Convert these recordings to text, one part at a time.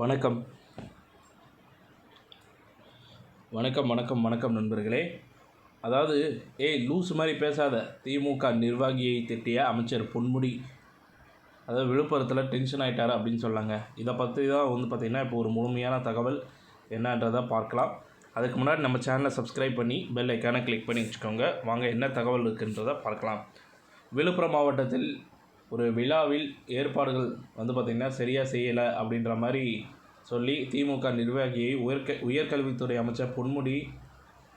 வணக்கம். வணக்கம் வணக்கம் வணக்கம் நண்பர்களே. அதாவது ஏய் லூஸ் மாதிரி பேசாத. திமுக நிர்வாகியை திட்டிய அமைச்சர் பொன்முடி. அதாவது விழுப்புரத்தில் டென்ஷன் ஆகிட்டார் அப்படின்னு சொன்னாங்க இதை பற்றி தான் வந்து பார்த்திங்கன்னா இப்போ ஒரு முழுமையான தகவல் என்னன்றதை பார்க்கலாம். அதுக்கு முன்னாடி நம்ம சேனலை சப்ஸ்கிரைப் பண்ணி பெல் ஐக்கானை கிளிக் பண்ணி வச்சுக்கோங்க. வாங்க என்ன தகவல் இருக்குன்றதை பார்க்கலாம். விழுப்புரம் மாவட்டத்தில் ஒரு விழாவில் ஏற்பாடுகள் வந்து பார்த்திங்கன்னா சரியாக செய்யலை அப்படின்ற மாதிரி சொல்லி திமுக நிர்வாகியை உயர்க உயர்கல்வித்துறை அமைச்சர் பொன்முடி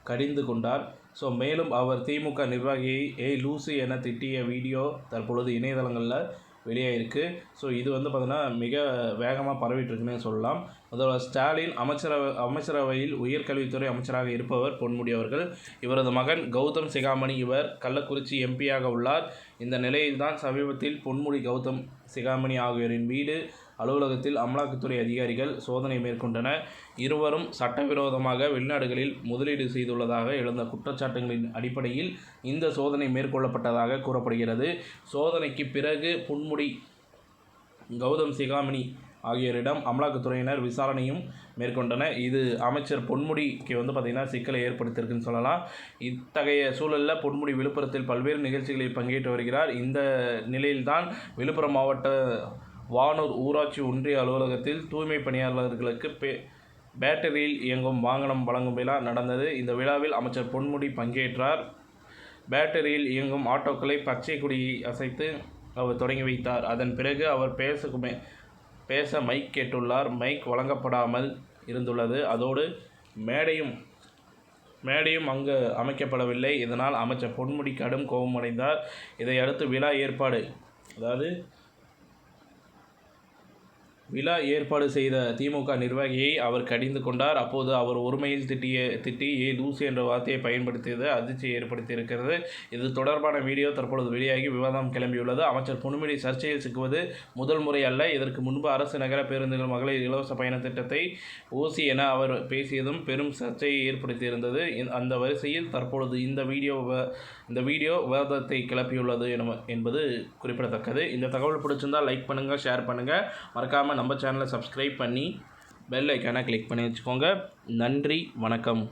கடிந்து கொண்டார். ஸோ மேலும் அவர் திமுக நிர்வாகியை ஏய் லூசு என திட்டிய வீடியோ தற்பொழுது இணையதளங்களில் வெளியாயிருக்கு. ஸோ இது வந்து பார்த்தீங்கன்னா மிக வேகமாக பரவிட்டுருக்குன்னு சொல்லலாம். அதோட ஸ்டாலின் அமைச்சரவை அமைச்சரவையில் உயர்கல்வித்துறை அமைச்சராக இருப்பவர் பொன்முடி அவர்கள். இவரது மகன் கௌதம் சிகாமணி இவர் கள்ளக்குறிச்சி எம்பியாக உள்ளார். இந்த நிலையில்தான் சமீபத்தில் பொன்முடி கௌதம் சிகாமணி ஆகியோரின் வீடு அலுவலகத்தில் அமலாக்கத்துறை அதிகாரிகள் சோதனை மேற்கொண்டனர். இருவரும் சட்டவிரோதமாக வெளிநாடுகளில் முதலீடு செய்துள்ளதாக எழுந்த குற்றச்சாட்டுகளின் அடிப்படையில் இந்த சோதனை மேற்கொள்ளப்பட்டதாக கூறப்படுகிறது. சோதனைக்கு பிறகு புன்முடி கௌதம் சிகாமணி ஆகியோரிடம் அமலாக்கத்துறையினர் விசாரணையும் மேற்கொண்டனர். இது அமைச்சர் பொன்முடிக்கு வந்து பார்த்திங்கன்னா சிக்கலை ஏற்படுத்தியிருக்குன்னு சொல்லலாம். இத்தகைய சூழலில் பொன்முடி விழுப்புரத்தில் பல்வேறு நிகழ்ச்சிகளில் பங்கேற்று வருகிறார். இந்த நிலையில்தான் விழுப்புரம் மாவட்ட வானூர் ஊராட்சி ஒன்றிய அலுவலகத்தில் தூய்மை பணியாளர்களுக்கு பே பேட்டரியில் இயங்கும் வாகனம் வழங்கும் விழா நடந்தது. இந்த விழாவில் அமைச்சர் பொன்முடி பங்கேற்றார். பேட்டரியில் இயங்கும் ஆட்டோக்களை பச்சை கொடியை அசைத்து அவர் தொடங்கி வைத்தார். அதன் பிறகு அவர் பேச பேச மைக் கேட்டுள்ளார். மைக் வழங்கப்படாமல் இருந்துள்ளது. அதோடு மேடையும் மேடையும் அங்கு அமைக்கப்படவில்லை. இதனால் அமைச்சர் பொன்முடி கடும் கோபமடைந்தார். இதையடுத்து விழா ஏற்பாடு அதாவது விழா ஏற்பாடு செய்த திமுக நிர்வாகியை அவர் கடிந்து கொண்டார். அப்போது அவர் ஒருமையில் திட்டிய திட்டி ஏ லூசி என்ற வார்த்தையை பயன்படுத்தியது அதிர்ச்சியை ஏற்படுத்தியிருக்கிறது. இது தொடர்பான வீடியோ தற்பொழுது வெளியாகி விவாதம் கிளம்பியுள்ளது. அமைச்சர் பொன்முடி சர்ச்சையில் சிக்குவது முதல் முறை அல்ல. இதற்கு முன்பு அரசு நகர பேருந்துகள் மகளிர் இலவச பயண திட்டத்தை ஓசி என அவர் பேசியதும் பெரும் சர்ச்சையை ஏற்படுத்தியிருந்தது. அந்த வரிசையில் தற்பொழுது இந்த வீடியோ இந்த வீடியோ விவாதத்தை கிளப்பியுள்ளது என்பது குறிப்பிடத்தக்கது. இந்த தகவல் பிடிச்சிருந்தால் லைக் பண்ணுங்கள் ஷேர் பண்ணுங்கள் மறக்காமல் நம்ம சேனலை சப்ஸ்கிரைப் பண்ணி பெல் ஐக்கானை கிளிக் பண்ணி வச்சுக்கோங்க. நன்றி வணக்கம்.